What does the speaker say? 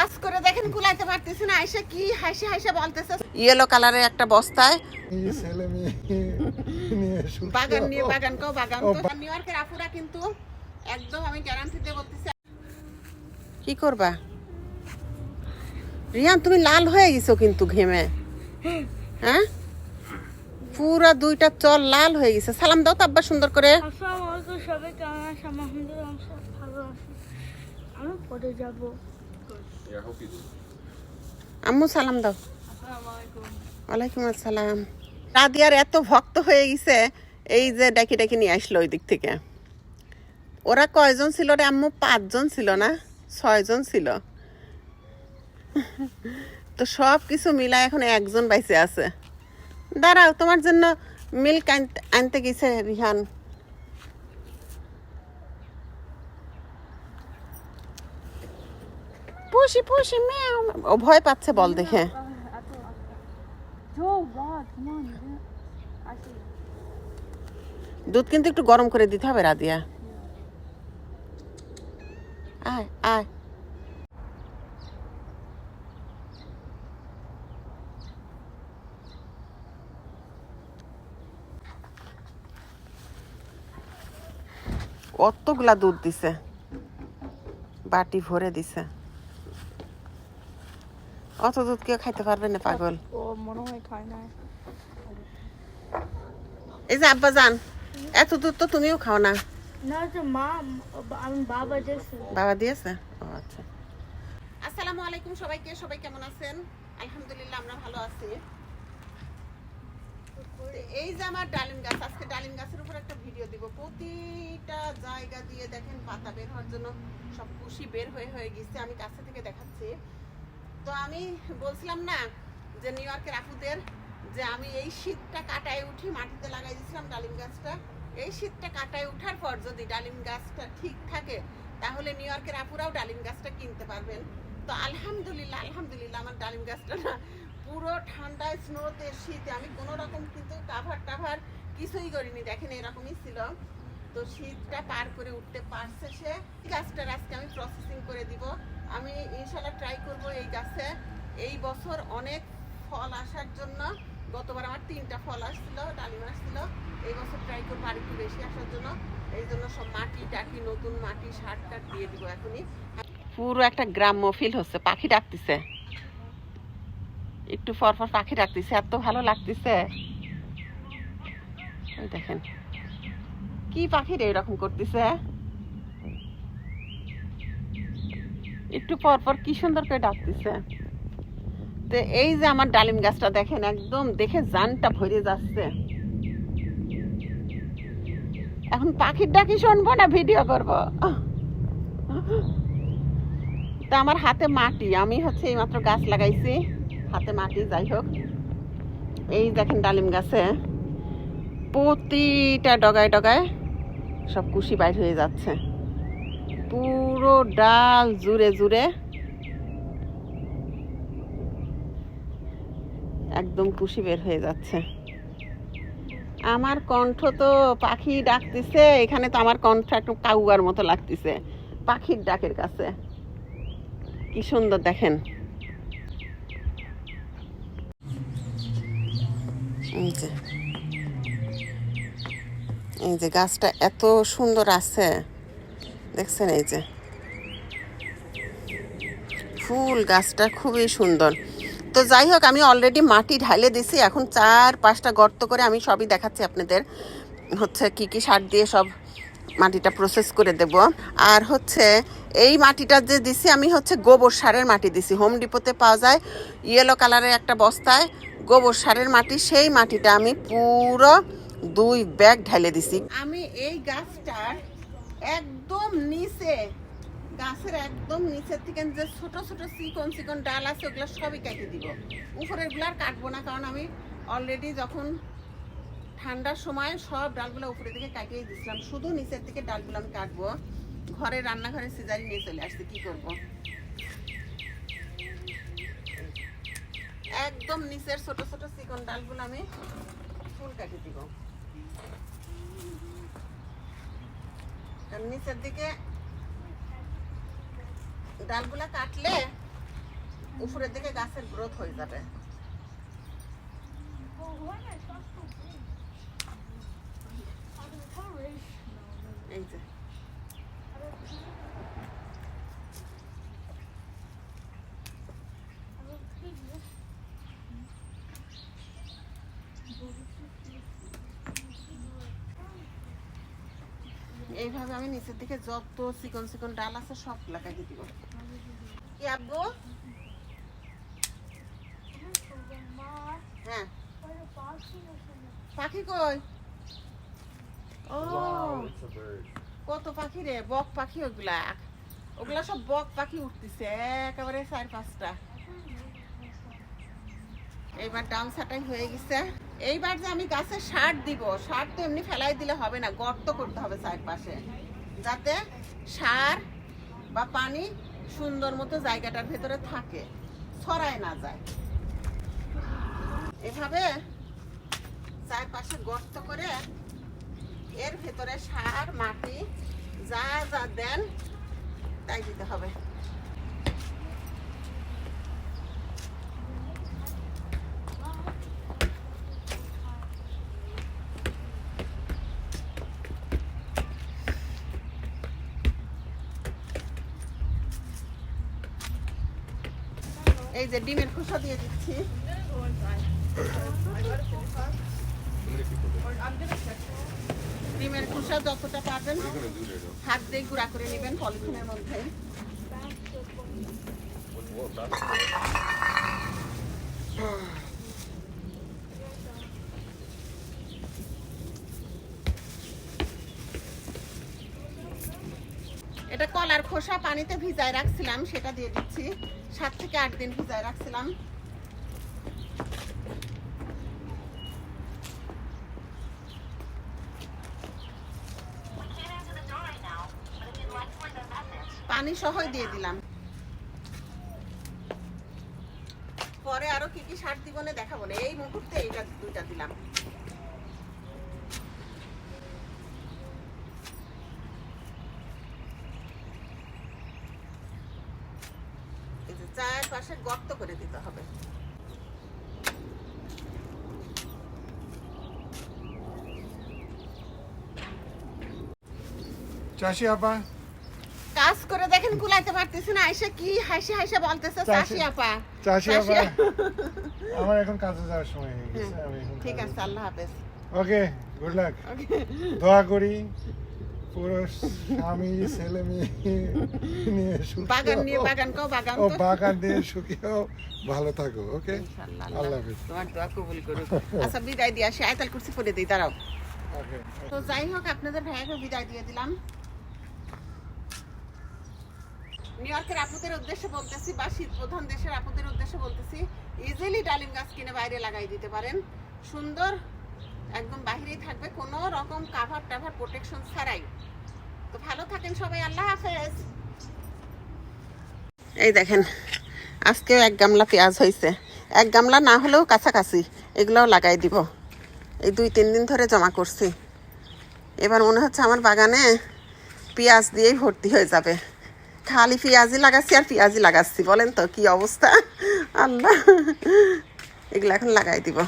বাস করে দেখেন কুলাইতে পারতেছি না আইসা কি হাসি হাসি বলতেছে। ইয়েলো কালারের একটা বস্তায়। এই ছেলে মেয়ে বাগান নিয়ে বাগান কেও বাগান তো বা- নিউ ইয়র্কের আপুরা কিন্তু একদম আমি গ্যারান্টি দিয়ে বলতেছি। কি করবা? রিয়ান তুমি লাল হয়ে গেছো কিন্তু ঘেমে। হ্যাঁ? পুরা দুইটা চল লাল হয়ে গেছে। সালাম দাও তো আব্বা সুন্দর করে। আসসালামু আলাইকুম সবাই কেমন আছে আমি সব ভালো আছি আমি পরে যাব। আম্মু সালাম দাও। ওয়ালাইকুম আসসালাম। রাদিয়ার এত ভক্ত হয়ে গেছে এই যে ডাকি ডাকি নিয়ে আসলো ওই দিক থেকে। ওরা কয়জন ছিল রে আম্মু? পাঁচজন ছিল না? ছয়জন ছিল। তো সব কিছু মিলাই এখন একজন বাইসে আছে। দাঁড়াও তোমার জন্য মিল্ক আনতে আনতে গেছে রিহান। পুষি পুষি মেও ও ভয় পাচ্ছে বল দেখে. দুধ কিন্তু একটু গরম করে দিতে হবে রাদিয়া আয় আয়। কতগুলা দুধ দিছে? বাটি ভরে দিছে। অত দুধ কেউ খাইতে পারবে না পাগল? ও মনে হয় খায় না এই যে আব্বা যান এত দুধ তো তুমিও খাও না। না যে মা আমি বাবা যেছে বাবা দিয়েছে? ও আচ্ছা। আসসালামু আলাইকুম সবাইকে সবাই কেমন আছেন? আলহামদুলিল্লাহ আমরা ভালো আছি। এই যে আমার ডালিম গাছ আজকে ডালিম গাছের উপর একটা ভিডিও দিব। প্রতিটা জায়গা দিয়ে দেখেন পাতা বের হওয়ার জন্য সব কুশি বের হয়ে হয়ে গেছে। আমি কাছে থেকে দেখাচ্ছি। তো আমি বলছিলাম না যে নিউ ইয়র্কের আপুদের যে আমি এই শীতটা কাটায় উঠি মাটিতে লাগাই দিয়েছিলাম ডালিম গাছটা। এই শীতটা কাটায় উঠার পর যদি ডালিম গাছটা ঠিক থাকে, তাহলে নিউ ইয়র্কের আপুরাও ডালিম গাছটা কিনতে পারবেন। তো আলহামদুলিল্লাহ আলহামদুলিল্লাহ আমার ডালিম গাছটা না পুরো ঠান্ডায়, স্নোতে, শীতে আমি কোনো রকম কিন্তু কাভার টাভার কিছুই করিনি। দেখেন এরকমই ছিল। তো শীতটা পার করে উঠতে পারছে সে। গাছটার আজকে আমি প্রসেসিং করে দিব। আমি ইনশাল্লাহ ট্রাই করব এই গাছে। এই বছর অনেক ফল আসার জন্য, গতবার আমার তিনটা ফল আসছিল, ডালিম আসছিল। এই বছর ট্রাই করব আর একটু বেশি আসার জন্য। এই জন্য সব মাটি টাটি নতুন মাটি, সার টার দিয়ে দিব এখনই। পুরো একটা গ্রাম্য ফিল হচ্ছে, পাখি ডাকতেছে। একটু পর পর পাখি ডাকতেছে, এত ভালো লাগতেছে। দেখেন। কি পাখি রে এরকম করতেছে? একটু পর পর কি সুন্দর করে ডাকতেছে। তো এই যে আমার ডালিম গাছটা দেখেন, একদম দেখে জানটা ভরে যাচ্ছে। এখন পাখির ডাকি শুনব না ভিডিও করব? তা আমার হাতে মাটি, আমি হচ্ছে এইমাত্র গাছ লাগাইছি। হাতে মাটি, যাই হোক। এই দেখেন ডালিম গাছে। প্রতিটা ডগায় ডগায় সব কুশি বাইর হয়ে যাচ্ছে। পুরো ডাল জুড়ে জুড়ে। একদম কুশি বের হয়ে যাচ্ছে। আমার কণ্ঠ তো পাখি ডাকতেছে, এখানে তো আমার কণ্ঠ একটু কাউয়ার মতো লাগতেছে, পাখির ডাকের কাছে। কি সুন্দর দেখেন। এই যে গাছটা এত সুন্দর আছে। দেখছেন এই যে। ফুল গাছটা খুবই সুন্দর। তো যাই হোক, আমি অলরেডি মাটি ঢালে দিছি। এখন চার পাঁচটা গর্ত করে আমি সবই দেখাচ্ছি আপনাদের। হচ্ছে কি কি সার দিয়ে সব মাটিটা প্রসেস করে দেব। আর হচ্ছে এই মাটিটা যে দিছি, আমি হচ্ছে গোবর সারের মাটি দিছি। হোম ডিপোতে পাওয়া যায় ইয়েলো কালারের একটা বস্তায় গোবর সারের মাটি। সেই মাটিটা আমি পুরো দুই ব্যাগ ঢেলে দিছি। আমি এই গাছটার একদম নিচে, গাছের একদম নিচের থেকে যে ছোট ছোট চিকন চিকন ডাল আছে, ওগুলো সবই কেটে দিব। উপরেরগুলো আর কাটবো না, কারণ আমি অলরেডি যখন ঠান্ডার সময় সব ডালগুলো উপরে থেকে কাটিয়ে দিচ্ছিলাম শুধু নিচের থেকে ডালগুলো আমি কাটবো। ঘরে রান্নাঘরে সিজারি নিয়ে চলে আসছে, কি করব? একদম নিচের ছোট ছোট চিকন ডালগুলো আমি ফুল কাটি দিব। নিচের দিকে ডালগুলা কাটলে উপরের দিকে গাছের গ্রোথ হয়ে যাবে। এই when I got the wind, I was hurry. এই যে এইভাবে আমি নিচের দিকে যত চিকন চিকন ডাল আছে সব লাগাই দিব কি আব্বু? হ্যাঁ। পাখি কই? ও. কত পাখি রে বক পাখি ওগুলা। ওগুলা সব বক পাখি উঠতেছে একেবারে চার পাঁচটা। এইবার ডাউন সাটাই হয়ে গেছে। এইবার যে আমি গাছে সার দিব, সার তো এমনি ফেলাই দিলে হবে না, গর্ত করতে হবে চারপাশে যাতে সার বা পানি সুন্দর মতো জায়গাটার ভেতরে থাকে, ছড়ায় না যায়। এভাবে চারপাশে গর্ত করে এর ভেতরে সার, মাটি যা যা দেন তাই দিতে হবে। এই যে ডিমের খোসা দিয়ে দিচ্ছি। ডিমের খোসা যতটা পাবেন হাত দিয়ে গুঁড়া করে নেবেন পলিথিনের মধ্যে। এটা কলার খোসা পানিতে ভিজায় রাখছিলাম, সেটা দিয়ে দিচ্ছি। সাত থেকে আট দিন ভিজায় রাখছিলাম। পানি সহই দিয়ে দিলাম। পরে আরও কি কি সার দিব দেখাবো না। এই মুহূর্তে এইটা দুইটা দিলাম এই চারপাশে গর্ত করে দিতে হবে। চাষি আপা? কাজ করে দেখেন কুলাইতে পারতেছি না আইসা কি হাসি হাসি বলতেছে চাষি- আপা। চাষি চাষি আপা? আমার এখন কাজে যাওয়ার সময় হয়ে গেছে ঠিক আছে আল্লাহ হাফেজ। ওকে গুড লাক দোয়া করি। পুরো স্বামী ছেলে মেয়ে নিয়ে বাগান নিয়ে বাগান কও বাগান ও তো। বাগান নিয়ে সুখী হও। ভালো থাকো ওকে? আল্লাহ আল্লাহ হাফেজ। তোমার দোয়া কবুল করুক। আচ্ছা বিদায় দিয়ে আসি। আয়তাল কুরসি পড়ে দিই দাঁড়াও। তো যাই হোক আপনাদের ভাইয়াকে বিদায় দিয়ে দিলাম। নিউ ইয়র্কের আপুদের উদ্দেশ্যে বলতেছি বা শীত প্রধান দেশের আপুদের উদ্দেশ্যে বলতেছি ইজিলি ডালিম গাছ কিনে বাইরে লাগাই দিতে পারেন। সুন্দর একদম বাইরেই থাকবে, কোনো রকম কাভার টাভার প্রোটেকশন ছাড়াই। তো ভালো থাকেন সবাই, আল্লাহ হাফেজ। এই দেখেন আজকে এক গামলা পেঁয়াজ হয়েছে। এক গামলা না হলেও কাছাকাছি, এগুলোও লাগাই দিব। এই দুই তিন দিন ধরে জমা করছি। এবার মনে হচ্ছে আমার বাগানে পেঁয়াজ দিয়েই ভর্তি হয়ে যাবে। খালি পেঁয়াজই লাগাচ্ছি আর পেঁয়াজই লাগাচ্ছি, বলেন তো কি অবস্থা? আল্লাহ, এগুলো এখন লাগাই দিব।